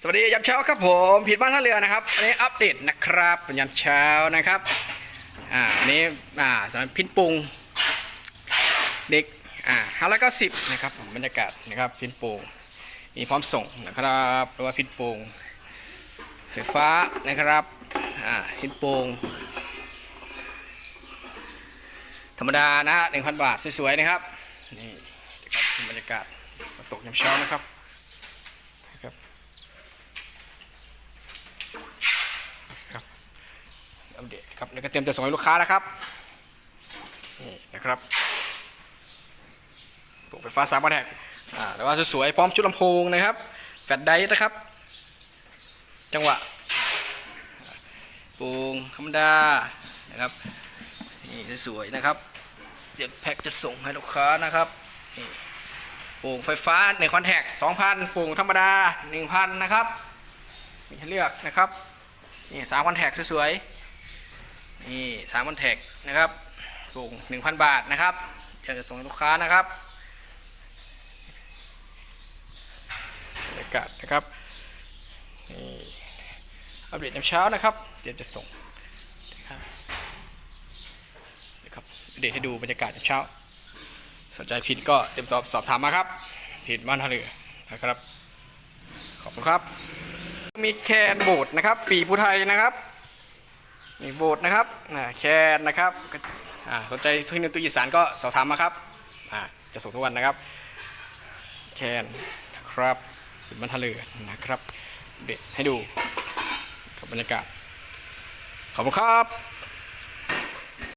สวัสดียามเช้าครับผมผิดบ้านท่าเรือนะครับอันนี้อัปเดตนะครับเป็นยามเช้านะครับอ่าอันนี้อ่าสำหรับพินปุงเด็กอ่าห้าร้อยเก้าสิบนะครับบรรยากาศนะครับพินปุงมีพร้อมส่งนะครับหรือว่าพินปุงไฟฟ้านะครับอ่าพินปุงธรรมดานะหนึ่งพันบาทสวยๆนะครับนี่บรรยากาศตกยามเช้านะครับครับ อัปเดตครับแล้วก็เตรียมจะส่งให้ลูกค้านะครับนี่นะครับปลูกไฟฟ้าสามพันแท็กอ่าแล้วก็สวยๆพร้อมชุดลำโพงนะครับ แฟลชไดร์นะครับ จังหวะปูงธรรมดานะครับนี่สวยๆนะครับเดี๋ยวแพ็คจะส่งให้ลูกค้านะครับนี่ปุ่งไฟฟ้าในคอนแทค2,000ปุ่งธรรมดา 1,000 นะครับ มีให้เลือกนะครับ นี่สามคอนแทคสวยๆ นี่สามคอนแทคนะครับปุ่ง1,000บาทนะครับเดี๋ยวจะส่งให้ลูกค้านะครับบรรยากาศนะครับนี่อัปเดตในเช้านะครับเดี๋ยวจะส่งนะครับนะครับเดตให้ดูบรรยากาศในเช้า สนใจผิดก็เต็มสอบสอบถามมาครับผิดบ้านท่าเรือนะครับ ขอบคุณครับ มีแคนโบดนะครับ ปีผู้ไทยนะครับ มีโบสนะครับแชร์นะครับสนใจทุนตุยสานก็สอบถามมาครับจะส่งทุกวันนะครับแคนนะครับผิดบ้านท่าเลือนะครับเด็ดให้ดูกับบรรยากาศขอบคุณครับ